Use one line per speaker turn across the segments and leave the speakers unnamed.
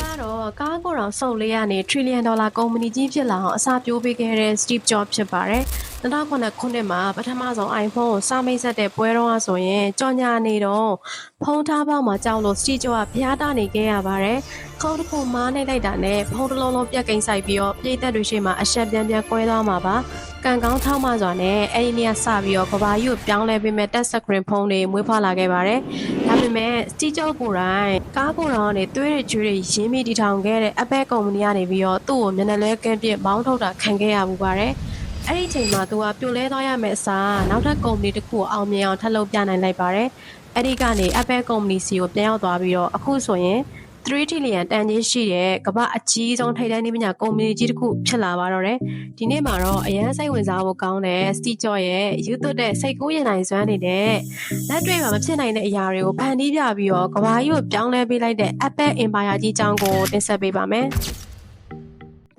ကတော့ကားကိုယ်တော်စုပ်လေးကနေထရီလီယံဒေါ်လာကုမ္ပဏီကြီးဖြစ်လာအောင်အစားပြိုးပေးခဲ့တဲ့ Steve Jobs ဖြစ်ပါတယ်။2009ခုနှစ်မှာပထမဆုံး iPhone ကိုစမိတ်ဆက်တဲ့ပွဲတော်ကဆိုရင်ကြော်ညာနေတော့ဖုန်းထားပေါက်မှာကြောက်လို့ Steve Jobs ကဖျားတာနေခဲ့ရပါတယ်။ခေါင်းတစ်ခုမားနေလိုက်တာနဲ့ဖုန်းတစ်လုံးလုံးပြက်ကိန်းဆိုင်ပြီးတော့ပြည်သက်တွေရှိမှအဆက်ပြန်ပြန်ကွဲသွားမှာပါ။ကံကောင်းထောက်မှစွာနဲ့အဲ့ဒီနေ့ကစပြီးတော့ကဘာကြီးကိုပြောင်းလဲပေးမဲ့ touch screen ဖုန်းတွေမွေးဖွားလာခဲ့ပါတယ်။ဒါ ပေမဲ့ Steve Jobs ကိုယ်တိုင်ကားကိုယ်တော်ကနေသွေးတွေကျွေးတွေရင်းမိတည်ထောင်ခဲ့တဲ့ Apple ကုမ္ပဏီကနေပြီးတော့သူ့ကိုမျက်နှာလဲကင်းပြစ်မောင်းထုတ်တာခံခဲ့ရမှုပါတယ်။အဲ့ဒီအချိန်မှာသူကပြိုလဲသွားရမယ့်အစားနောက်ထပ်ကုမ္ပဏီတစ်ခုကိုအောင်မြင်အောင်ထပ်လုပ်ပြနိုင်လိုက်ပါတယ်။အဲ့ဒီကနေ Apple ကုမ္ပဏီစီကိုပြန်ရောက်သွားပြီးတော့အခုဆိုရင် 3 trillion တန်ကြီးရှိတဲ့ကမ္ဘာအကြီးဆုံးထိပ်တန်းနည်းပညာကုမ္ပဏီကြီးတစ်ခုဖြစ်လာပါတော့တယ်။ဒီနေ့မှာတော့အရန်စိတ်ဝင်စားဖို့ကောင်းတဲ့ Steve Jobs ရဲ့ယူသွတ်တဲ့စိတ်ကူးရင်နိုင်စွမ်းနေတဲ့လက်တွေ့မှာမဖြစ်နိုင်တဲ့အရာတွေကိုဖန်တီးပြပြီးတော့ကမ္ဘာကြီးကိုပြောင်းလဲပေးလိုက်တဲ့ Apple Empire ကြီးအကြောင်းကိုတင်ဆက်ပေးပါမယ်။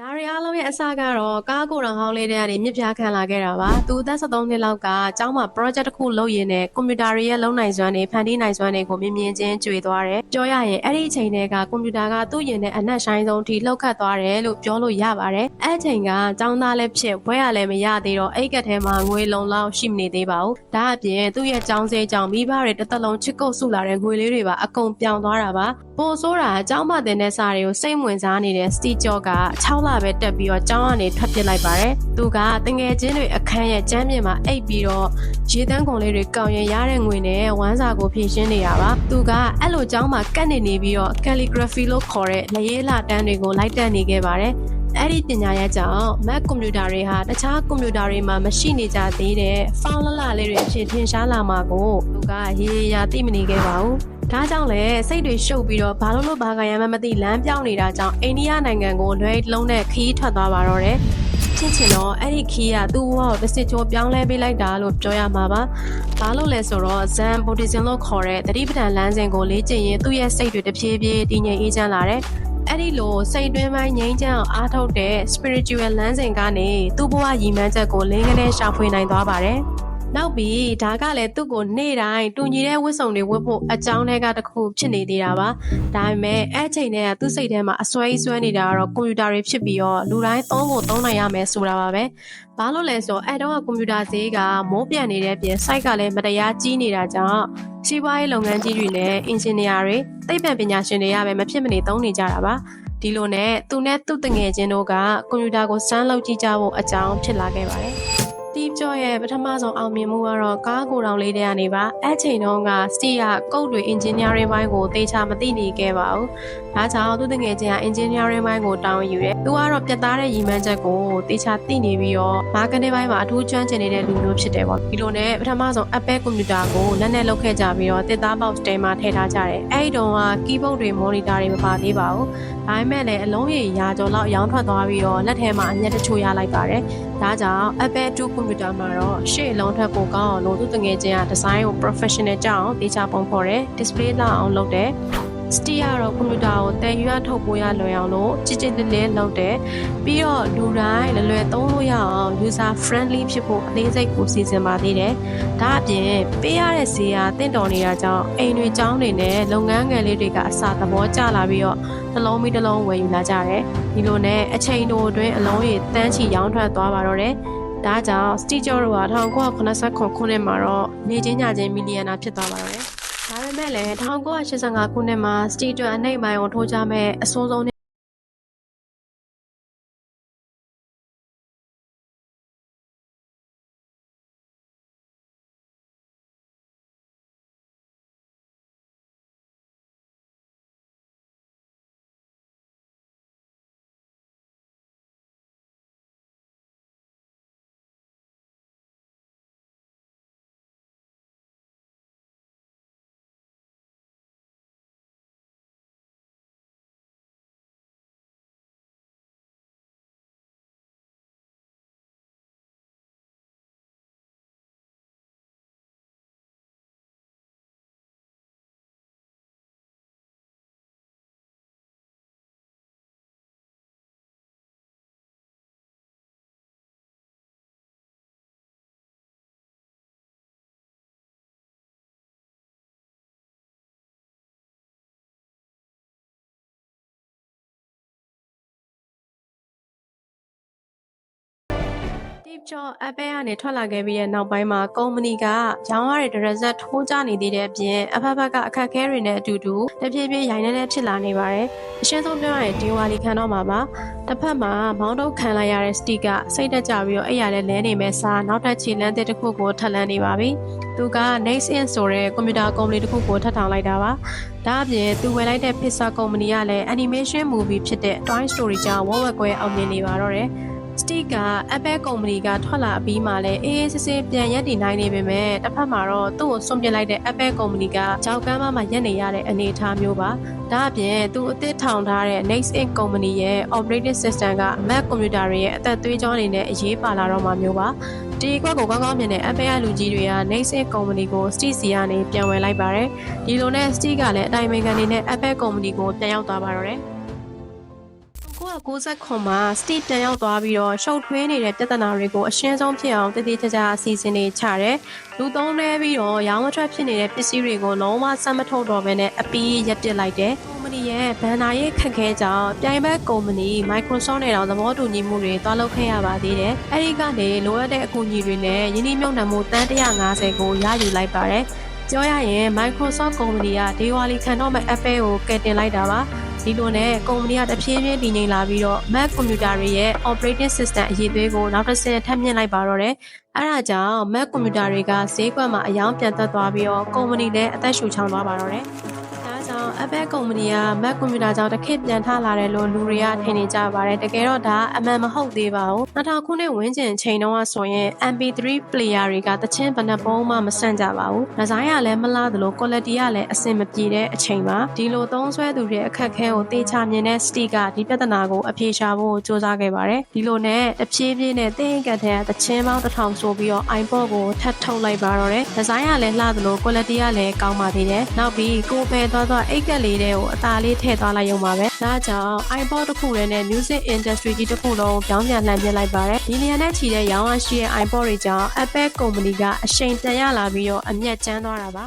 ဒါရီအားလုံးရဲ့အစကတော့ကားကိုယ်တော်ဟောင်းလေးတွေကနေမြစ်ပြားခံလာခဲ့တာပါသူအသက်73နှစ်လောက်ကကျောင်းမှာ project တစ်ခုလုပ်ရင်းနဲ့ကွန်ပျူတာတွေရဲ့လုံနိုင်စွမ်းတွေဖန်တီးနိုင်စွမ်းတွေကိုမြင်မြင်ချင်းကြွေသွားတယ်ပြောရရင်အဲ့ဒီအချိန်တည်းကကွန်ပျူတာကသူ့ရင်နဲ့အနက်ရှိုင်းဆုံးထိလောက်ခတ်သွားတယ်လို့ပြောလို့ရပါတယ်အဲ့အချိန်ကကျောင်းသားလည်းဖြစ်ဘွဲရလည်းမရသေးတော့အိတ်ကက်ထဲမှာငွေလုံလောက်ရှိမနေသေးပါဘူးဒါအပြင်သူ့ရဲ့ကျောင်းစေးကြောင့်မိဘတွေတစ်သက်လုံးချစ်ကုပ်ဆုလာတဲ့ငွေလေးတွေပါအကုန်ပြောင်းသွားတာပါ ပိုဆိုးတာအကြောင်းမတင်တဲ့စာတွေကိုစိတ်ဝင်စားနေတဲ့ Steve Jobs က6လပဲတက်ပြီးတော့ကျောင်းကနေထွက်ပစ်လိုက်ပါတယ်။သူကတငယ်ချင်းတွေအခန်းရဲ့ကျမ်းပြင်မှာအိပ်ပြီးတော့ရေတန်းကုန်လေးတွေကောင်းရင်ရတဲ့ငွေနဲ့ဝမ်းစာကိုဖြည့်ရှင်းနေတာပါ။သူကအဲ့လိုကျောင်းမှာကတ်နေနေပြီးတော့ calligraphy လို့ခေါ်တဲ့လက်ရေးလာတန်းတွေကိုလိုက်တက်နေခဲ့ပါတယ်။အဲ့ဒီပညာရပ်ကြောင့် Mac ကွန်ပျူတာတွေဟာတခြားကွန်ပျူတာတွေမှာမရှိနေကြသေးတဲ့ file လလလေးတွေအဖြစ်ထင်ရှားလာမှာကိုသူကရေရေရာသိမနေခဲ့ပါဘူး။ ဒါကြောင့်လည်းစိတ်တွေရှုပ်ပြီးတော့ဘာလို့လို့ဘာကရမ်းမှမသိလမ်းပြောင်းနေတာကြောင့်အိန္ဒိယနိုင်ငံကိုလွဲလုံးနဲ့ခီးထွက်သွားပါတော့တယ်။ချင်းချင်တော့အဲ့ဒီခီးကသူ့ဘဝကိုတစ်စစ်ချိုးပြောင်းလဲပေးလိုက်တာလို့ပြောရမှာပါ။ဘာလို့လဲဆိုတော့ Zen Buddhism လို့ခေါ်တဲ့တတိပဌာန်လမ်းစဉ်ကိုလေ့ကျင့်ရင်သူ့ရဲ့စိတ်တွေတဖြည်းဖြည်းတည်ငြိမ်အေးချမ်းလာတယ်။အဲ့ဒီလိုစိတ်တွင်းပိုင်းငြိမ်းချမ်းအောင်အားထုတ်တဲ့ spiritual လမ်းစဉ်ကနေသူ့ဘဝရည်မှန်းချက်ကိုလင်းကနေရှာဖွေနိုင်သွားပါတယ်။ နောက်ပြီးဒါကလည်းသူ့ကိုနေ့တိုင်းတူညီတဲ့ဝတ်စုံတွေဝတ်ဖို့အကြောင်းတွေကတစ်ခုဖြစ်နေသေးတာပါဒါပေမဲ့အဲ့ချိန်တည်းကသူ့စိတ်ထဲမှာအစွဲကြီးစွဲနေတာကတော့ကွန်ပျူတာတွေဖြစ်ပြီးတော့လူတိုင်းသုံးဖို့သုံးနိုင်ရမယ်ဆိုတာပါပဲဘာလို့လဲဆိုတော့အဲ့တော့ကကွန်ပျူတာဈေးကမိုးပြန်နေတဲ့ပြင် site ကလည်းမတရားကြီးနေတာကြောင့်စီးပွားရေးလုပ်ငန်းကြီးတွေနဲ့အင်ဂျင်နီယာတွေသိပ္ပံပညာရှင်တွေကပဲမဖြစ်မနေသုံးနေကြတာပါဒီလိုနဲ့သူနဲ့သူ့တငယ်ချင်းတို့ကကွန်ပျူတာကိုစမ်းလုပ်ကြည့်ကြဖို့အကြောင်းဖြစ်လာခဲ့ပါတယ်။ Steve Jobs ရဲ့ပထမဆုံးအောင်မြင်မှုကတော့ကားကိုယ်တော်လေးတွေကနေပါအဲ့ချိန်တုန်းက Steve ကကုတ်တွေ engineering ဘိုင်းကိုသေချာမသိနေခဲ့ပါဘူး။ဒါကြောင့်သူတငယ်ချင်းက engineering ဘိုင်းကိုတောင်းယူတယ်။သူကတော့ပြတ်သားတဲ့ရည်မှန်းချက်ကိုသေချာသိနေပြီးတော့ marketing ဘိုင်းမှာအထူးကျွမ်းကျင်နေတဲ့လူမျိုးဖြစ်တယ်ပေါ့။ဒီလိုနဲ့ပထမဆုံး Apple ကွန်ပျူတာကိုလက်နဲ့လုပ်ခဲ့ကြပြီးတော့တစ်သား box တဲမှာထည့်ထားကြတယ်။အဲ့ဒီတုန်းက keyboard တွေ monitor တွေမပါသေးပါဘူး။ဒါပေမဲ့လည်းအလုံးရည်ရာကျော်လောက်ရောင်းထွက်သွားပြီးတော့လက်ထဲမှာအမျက်တချို့ရလိုက်ပါတယ်။ဒါကြောင့် Apple 2ကွန်ပျူတာမှာတော့ရှေ့လုံးထက်ပိုကောင်းအောင်လို့သူတငယ်ချင်းကဒီဇိုင်းကို professional ကြအောင်တေချာပုံဖော်တယ် display လောက်အောင်လုပ်တယ် စတီကတော့ကွန်ပျူတာကိုတည်ယူရထုတ်ပိုးရလွယ်အောင်လို့ကြည်ကြည်လေးလေးလုပ်တယ်ပြီးတော့လူတိုင်းလွယ်လွယ်သုံးလို့ရအောင် user friendly ဖြစ်ဖို့အသေးစိတ်ကိုစီစဉ်ပါသေးတယ်ဒါအပြင်ပေးရတဲ့ဈေးကတင့်တော်နေတာကြောင့်အိမ်တွေကျောင်းတွေနဲ့လုပ်ငန်းငယ်လေးတွေကအစာသဘောကျလာပြီးတော့တစ်လုံးပြီးတစ်လုံးဝယ်ယူလာကြတယ်ဒီလိုနဲ့အချိန်တိုအတွင်းအလုံးရည်တန်းချီရောင်းထွက်သွားပါတော့တယ်ဒါကြောင့်စတီဂျော်တို့က1989ခုနှစ်မှာတော့နေချင်းညချင်းမီလီယံနာဖြစ်သွားပါတော့တယ်။ ဒါပေမဲ့လည်း1985ခုနှစ်မှာစတီတွန်အနှိမ့်ပိုင်းကိုထိုးကြမဲ့အဆိုးဆုံး Steve Jobs Apple ကနေထွက်လာခဲ့ပြီးတဲ့နောက်ပိုင်းမှာကုမ္ပဏီကရောင်းရတဲ့ result ထိုးကျနေသေးတဲ့အပြင်အဖက်ဖက်ကအခက်အခဲတွေနဲ့အတူတူတဖြည်းဖြည်းရိုင်းနေတဲ့ဖြစ်လာနေပါတယ်။အရှင်းဆုံးပြောရရင်ဒီဝါလီခံတော့မှာပါ။တစ်ဖက်မှာမောင်းတုတ်ခံလိုက်ရတဲ့ Steve ကစိတ်တက်ကြပြီးတော့အဲ့ရလဲလဲနေမဲ့စားနောက်ထပ်ခြေလမ်းတစ်ခုကိုထပ်လန်းနေပါပြီ။သူက Next In ဆိုတဲ့ကွန်ပျူတာကုမ္ပဏီတစ်ခုကိုထပ်ထောင်လိုက်တာပါ။ဒါအပြင်သူဝယ်လိုက်တဲ့ Pixar ကုမ္ပဏီကလည်း animation movie ဖြစ်တဲ့ Toy Story ကြောင့်ဝက်ဝက်ကွဲအောင်မြင်နေပါတော့တယ်။ Stick က Apple ကုမ္ပဏီကထွက်လာပြီးမှလည်းအေးအေးဆေးဆေးပြန်ရက်တည်နိုင်နေပေမဲ့တစ်ဖက်မှာတော့သူ့ကိုစွန့်ပစ်လိုက်တဲ့ Apple ကုမ္ပဏီကကြောက်ကမ်းမမှာရက်နေရတဲ့အနေအထားမျိုးပါဒါအပြင်သူအသစ်ထောင်ထားတဲ့ Next Inc ကုမ္ပဏီရဲ့ operating system က Mac ကွန်ပျူတာတွေရဲ့အသက်သွေးကြောအနေနဲ့အရေးပါလာတော့မှမျိုးပါဒီကွက်ကိုကောင်းကောင်းမြင်တဲ့ Apple လူကြီးတွေက Next Inc ကုမ္ပဏီကို Steve စီကနေပြန်ဝယ်လိုက်ပါတယ်ဒီလိုနဲ့ Steve ကလည်းအတိုင်ပင်ခံနေနဲ့ Apple ကုမ္ပဏီကိုပြန်ရောက်သွားပါတော့တယ် 1969မှာ Steve ပြန်ရောက်သွားပြီးတော့ရှုပ်ထွေးနေတဲ့ပြဿနာတွေကိုအရှင်းဆုံးဖြစ်အောင်တည်တည်ကြကြအစီအစဉ်တွေချတယ်။လူသုံးလဲပြီးတော့ရောင်းမထွက်ဖြစ်နေတဲ့ပစ္စည်းတွေကိုလုံးဝဆက်မထုတ်တော့ဘဲနဲ့အပီးရပ်ပစ်လိုက်တယ်။ကုမ္ပဏီရဲ့ဘန်နာရေးခက်ခဲကြောင်းပြိုင်ဘက်ကုမ္ပဏီ Microsoft နဲ့တော့သဘောတူညီမှုတွေတွားလုပ်ခဲ့ရပါသေးတယ်။အဲဒီကနေလိုအပ်တဲ့အကူအညီတွေနဲ့ယင်းနှိမ့်မြုံနှံမှုတန်း150ကိုရယူလိုက်ပါတယ်။ပြောရရင် Microsoft ကုမ္ပဏီကဒေဝါလီခံတော့မဲ့ Apple ကိုကယ်တင်လိုက်တာပါ။ ဒီလိုနဲ့ကုမ္ပဏီကတဖြည်းဖြည်းတည်ငြိမ်လာပြီးတော့ Mac ကွန်ပျူတာတွေရဲ့ operating system အရေးသွေးကိုနောက်တစ်ဆင့်ထပ်မြင့်လိုက်ပါတော့တယ်။အဲဒါကြောင့် Mac ကွန်ပျူတာတွေကဈေးကွက်မှာအယောင်ပြန်သက်သွားပြီးတော့ကုမ္ပဏီလည်းအသက်ရှူချောင်သွားပါတော့တယ်။ကြော င့် Apple ကုမ္ပဏီက Mac ကွန်ပျူတာကြောင့်တစ်ခေတ်ပြန်ထလာတယ်လို့လူတွေကထင်နေကြပါတယ်တကယ်တော့ဒါအမှန်မဟုတ်သေးပါဘူး2000ခုနှစ်ဝန်းကျင်ချိန်တုန်းကဆိုရင် MP3 player တွေကတချင်းဘဏ္ဍပုံးမှမဆန့်ကြပါဘူးဒီဇိုင်းကလည်းမလားသလို quality ကလည်းအဆင်မပြေတဲ့အချိန်ပါဒီလိုသုံးစွဲသူတွေအခက်ခဲကိုတေချာမြင်တဲ့ Stick ကဒီပြဿနာကိုအပြေရှာဖို့စူးစမ်းခဲ့ပါတယ်ဒီလိုနဲ့တဖြည်းဖြည်းနဲ့တင်းကတ်တဲ့တချင်းပေါင်းတစ်ထောင်ဆိုပြီးတော့ iPod ကိုထပ်ထုတ်လိုက်ပါတော့တယ်ဒီဇိုင်းကလည်းလှသလို quality ကလည်းကောင်းပါသေးတယ်နောက်ပြီးကိုပဲသွားသွားအိတ်ကက်လေးတွေကိုအသာလေးထည့်သွားလိုက်ရုံပါပဲဒါကြောင့် iPod တစ်ခုတည်းနဲ့ music industry ကြီးတစ်ခုလုံးပြောင်းပြန်လှန်ပြလိုက်ပါတယ်ဒီနေရာနဲ့ချီတဲ့ရောင်းအားရှိတဲ့ iPod တွေကြောင့် Apple ကုမ္ပဏီကအရှိန်တန်ရလာပြီးတော့အမျက်ကျန်းသွားတာပါ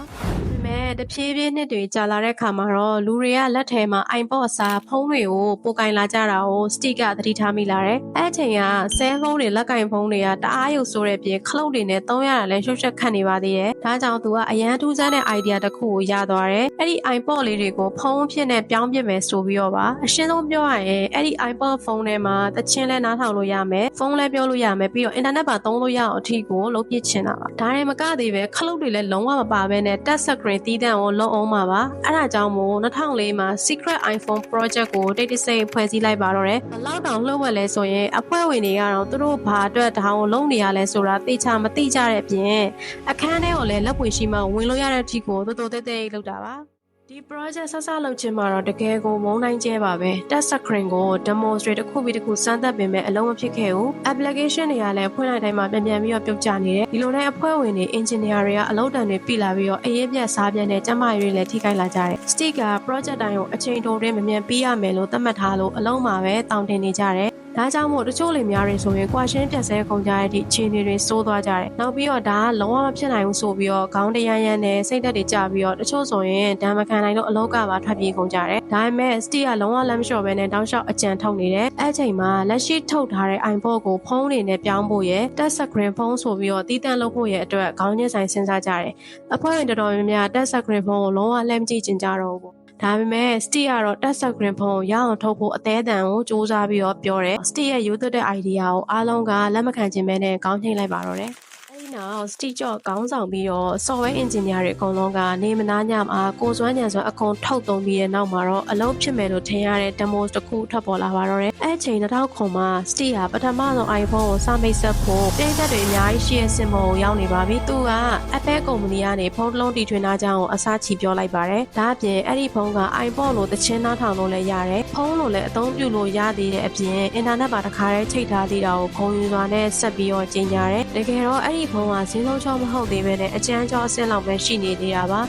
မဲ့တဖြည်းဖြည်းနှစ်တွေကြာလာတဲ့ခါမှာတော့လူတွေကလက်ထဲမှာ iPod အစားဖုန်းတွေကိုပိုကင်လာကြတာကို Stick ကသတိထားမိလာတယ်။အဲ့ချိန်ကဆဲဖုန်းတွေလက်ကင်ဖုန်းတွေကတအားရုပ်ဆိုးတဲ့ပြင်ခလုတ်တွေနဲ့သုံးရတာလည်းရှုပ်ရှက်ခတ်နေပါသေးတယ်။ဒါကြောင့်သူကအရန်ထူးဆန်းတဲ့ idea တစ်ခုကိုရသွားတယ်။အဲ့ဒီ iPod လေးတွေကိုဖုန်းအဖြစ်နဲ့ပြောင်းပြမယ်ဆိုပြီးတော့ပါအရှင်းဆုံးပြောရရင်အဲ့ဒီ iPod ဖုန်းထဲမှာသချင်းလဲနားထောင်လို့ရမယ်။ဖုန်းလဲပြောလို့ရမယ်ပြီးတော့ internet ပါသုံးလို့ရအောင်အထီကိုလုပ်ပြချင်တာပါ။ဒါရင်မကသေးပဲခလုတ်တွေလည်းလုံးဝမပါဘဲနဲ့ touch screen တီးတန့်ကိုလုံးအောင်မှာပါအဲ့ဒါကြောင့်မို့2004မှာ Secret iPhone Project ကိုတိတ်တဆိတ်ဖွဲ့စည်းလိုက်ပါတော့တယ်ဘလောက်တောင်လှုပ်ဝက်လဲဆိုရင်အဖွဲ့ဝင်တွေကတော့သူတို့ဘာအတွက်ဒါကိုလုံးနေရလဲဆိုတာသိချမသိကြတဲ့အပြင်အခန်းထဲကိုလည်းလက်ပွေရှိမှဝင်လို့ရတဲ့အထိကိုတော်တော်တဲတဲလောက်တာပါ ဒီ project ဆက်ဆက်လုပ်ခြင်းမှာတော့တကယ်ကိုမုန်းနိုင်ကျဲပါပဲ test screen ကို demonstrate တစ်ခုပြီးတစ်ခုစမ်းသပ်ပင်မဲ့အလုံးမဖြစ်ခဲ့ဘူး application တွေကလည်းဖွင့်လိုက်တိုင်းမှာပြန်ပြန်ပြီးတော့ပြုတ်ကျနေတယ်ဒီလိုနဲ့အဖွဲ့ဝင်တွေ engineer တွေကအလုပ်တန်တွေပြလာပြီးတော့အရေးပြတ်စားပြန်တဲ့ကျမတွေလည်းထိခိုက်လာကြတယ် stick က project တိုင်းကိုအချိန်တိုတွင်းမမြန်ပြီးရမယ်လို့သတ်မှတ်ထားလို့အလုံးမှာပဲတောင်းတင်နေကြတယ် ဒါကြောင့်မို့တချို့လေများတွေဆိုရင်ကွာရှင်းပြတ်ဆဲကုန်ကြတဲ့ဒီအခြေအနေတွေစိုးသွားကြတယ်။နောက်ပြီးတော့ဒါကလုံးဝမဖြစ်နိုင်ဘူးဆိုပြီးတော့ခေါင်းတရမ်းရမ်းနဲ့စိတ်သက်တွေကြပြီးတော့တချို့ဆိုရင်ဒဏ်မခံနိုင်လို့အလောက်ကပါထွက်ပြေးကုန်ကြတယ်။ဒါပေမဲ့စတီကလုံးဝလက်မလျှော့ဘဲနဲ့တောက်လျှောက်အကြံထုတ်နေတယ်။အဲ့ချိန်မှာလက်ရှိထုတ်ထားတဲ့ iPod ကိုဖုန်းတွေနဲ့ပြောင်းဖို့ရယ် touch screen ဖုန်းဆိုပြီးတော့တီးတန့်လုပ်ဖို့ရယ်အတွက်ခေါင်းညစ်ဆိုင်စဉ်းစားကြတယ်။အဖွဲ့ဝင်တော်တော်များများ touch screen ဖုန်းကိုလုံးဝလက်မကြည့်ကျင်ကြတော့ဘူး။ ဒါပေမဲ့ Steve ကတော့ touch screen ဖုန်းကိုရအောင်ထုတ်ဖို့အသေးအတန်ကိုစူးစမ်းပြီးတော့ပြောတယ်။ Steve ရဲ့ရိုးသွက်တဲ့ idea ကိုအားလုံးကလက်မခံခြင်းပဲနဲ့ခေါင်းထိတ်လိုက်ပါတော့တယ်။ နောက် Steve Jobs ခေါင်းဆောင်ပြီးတော့ software engineer တွေအကုန်လုံးကနေမနာညမှာကိုစွမ်းညံစွမ်းအကုန်ထုတ်သုံးပြီးတဲ့နောက်မှာတော့အလုပ်ဖြစ်မယ်လို့ထင်ရတဲ့ demo တစ်ခုထွက်ပေါ်လာပါတော့တယ်။အဲ့ချိန်2000မှာ Steve ဟာပထမဆုံး iPhone ကိုစမိတ်ဆက်ဖို့ပြည်သက်တွေအများကြီးရှိရဲ့စင်ပေါ်ကိုရောက်နေပါပြီ။သူက Apple ကုမ္ပဏီကနေဖုန်းတစ်လုံးတီထွင်ထားကြောင်းကိုအစားချီပြောလိုက်ပါတယ်။ဒါအပြင်အဲ့ဒီဖုန်းက iPhone လို့တချင်းနှားထောင်လို့လည်းရတယ်။ဖုန်းလို့လည်းအသုံးပြုလို့ရသေးတဲ့အပြင်အင်တာနက်ပါတစ်ခါတည်းချိတ်ထားသေးတာကိုဂုဏ်ယူစွာနဲ့ဆက်ပြီးတော့ကြီးညာတယ်။တကယ်တော့အဲ့ဒီဖုန်းကဈေးလုံးချောမဟုတ်သေးပဲနဲ့အကျန်းကျော်အဆင့်လောက်ပဲရှိနေသေးတာပါ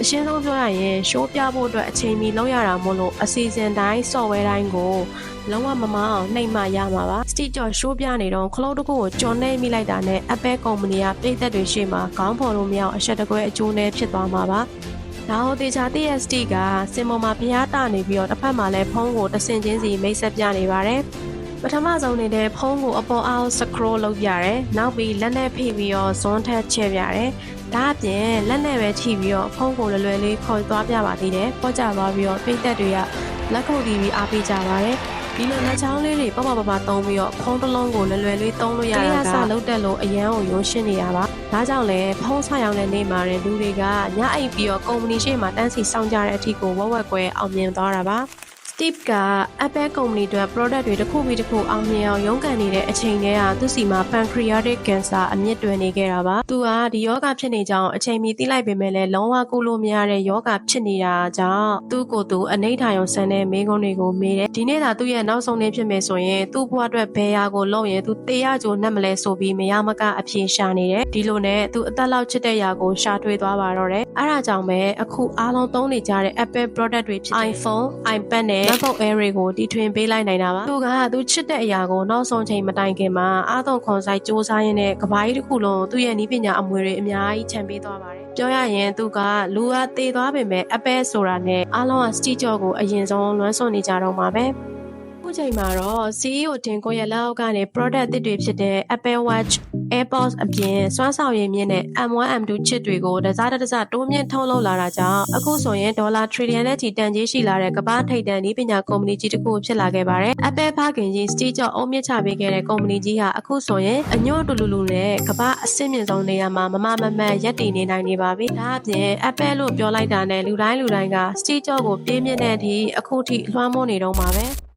အရှင်းဆုံးပြောရရင်ရှိုးပြဖို့အတွက်အချိန်မီလောက်ရတာမို့လို့အစီအစဉ်တိုင်း software တိုင်းကိုလုံးဝမမအောင်နှိမ့်မှရမှာပါ Steve Jobs ရှိုးပြနေတော့ခလုတ်တစ်ခုကိုကြော်နေမိလိုက်တာနဲ့ Apple ကုမ္ပဏီကပြည်သက်တွေရှေ့မှာခေါင်းဖော်လို့မရအောင်အရှက်တကွဲအကျိုးနဲ့ဖြစ်သွားမှာပါဒါဟိုတေချာ TST ကစင်ပေါ်မှာဖျားတနေပြီးတော့တစ်ဖက်မှာလည်းဖုန်းကိုတဆင်ချင်းစီမိတ်ဆက်ပြနေပါတယ် ပထမဆုံးနေတဲ့ဖုန်းကိုအပေါ်အောက် scroll လုပ်ပြရတယ်။နောက်ပြီးလက်နဲ့ဖိပြီးတော့ဇွန်းထက်ချဲ့ပြရတယ်။ဒါအပြင်လက်နဲ့ပဲထိပြီးတော့ဖုန်းကိုလွယ်လွယ်လေးခေါ်သွားပြပါသေးတယ်။ပေါ်ကြသွားပြီးတော့ပိတ်သက်တွေကလက်ခုပ်တီးပြီးအားပေးကြပါတယ်။ဒီလိုလက်ချောင်းလေးတွေပပပပသုံးပြီးတော့ဖုန်းတစ်လုံးကိုလွယ်လွယ်လေးသုံးလို့ရတာကစလုံးတက်လို့အရန်ကိုရုံးရှင်းနေရပါ။ဒါကြောင့်လည်းဖုန်းဆိုင်အောင်တဲ့နေ့မှာတဲ့လူတွေကညအိပ်ပြီးတော့ကုမ္ပဏီရှိမှတန်းစီစောင့်ကြတဲ့အထိကိုဝက်ဝက်ကွဲအောင်မြင်သွားတာပါ။ Steve က Apple ကုမ္ပဏီအတွက် product တွေတစ်ခုပြီးတစ်ခုအောင်မြင်အောင်ရုန်းကန်နေတဲ့အချိန်တည်းကသူ့စီမှာ pancreatic cancer အမြင့်တွယ်နေခဲ့တာပါ။သူကဒီယောဂဖြစ်နေကြောင်းအချိန်မီသိလိုက်ပေမဲ့လည်းလုံးဝကုလို့မရတဲ့ယောဂဖြစ်နေတာကြောင့်သူ့ကိုယ်သူအနိဋ္ဌာယုံဆန်တဲ့မိကုန်းတွေကိုမေးတယ်။ဒီနေ့သာသူ့ရဲ့နောက်ဆုံးနေ့ဖြစ်မယ်ဆိုရင်သူ့ဘဝအတွက်ဘယ်ရာကိုလုပ်ရင်သူတေးရကြိုနှက်မလဲဆိုပြီးမရမကအပြေရှာနေတယ်။ဒီလိုနဲ့သူအသက်လောက်ချစ်တဲ့ရာကိုရှာထွေသွားပါတော့တယ်။အဲဒါကြောင့်ပဲအခုအားလုံးသုံးနေကြတဲ့ Apple product တွေဖြစ်တဲ့ iPhone, iPad နဲ့ MacBook Air တွေကိုတီထွင်ပေးလိုက်နိုင်တာပါသူကသူချစ်တဲ့အရာကိုနောက်ဆုံးချိန်မတိုင်ခင်မှာအားသုံးခွန်ဆိုင်စူးစမ်းရင်းနဲ့ကဘာကြီးတစ်ခုလုံးသူ့ရဲ့နီးပညာအမွေတွေအများကြီးခြံပေးသွားပါတယ်ပြောရရင်သူကလူကတေသွားပေမဲ့ Apple ဆိုတာနဲ့အားလုံးက Steve Jobs ကိုအရင်ဆုံးလွမ်းဆွနေကြတော့မှာပဲအခုချိန်မှာတော့ CEO တင်ကိုရဲ့လက်အောက်ကနေ product အသစ်တွေဖြစ်တဲ့ Apple Watch AirPods အပြင်စွမ်းဆောင်ရည်မြင့်တဲ့ M1 M2 ချစ်တွေကိုတစားတစားတိုးမြင့်ထုတ်လုပ်လာတာကြောင့်အခုဆိုရင်ဒေါ်လာထရီလီယံနဲ့ချီတန်ကြေးရှိလာတဲ့ကမ္ဘာထိပ်တန်းနည်းပညာကုမ္ပဏီကြီးတစ်ခုဖြစ်လာခဲ့ပါတယ်။ Apple ဖခင်ကြီး Steve Jobs အုံးမြင့်ချပေးခဲ့တဲ့ကုမ္ပဏီကြီးဟာအခုဆိုရင်အညွတ်တူလူလူနဲ့ကမ္ဘာအဆင့်မြင့်ဆုံးနေရာမှာမမမမတ်ရပ်တည်နေနိုင်နေပါပြီ။ဒါအပြင် Apple လို့ပြောလိုက်တာနဲ့လူတိုင်းလူတိုင်းက Steve Jobs ကိုပြင်းပြတဲ့အထိအခုထိလွှမ်းမိုးနေတော့မှာပဲ။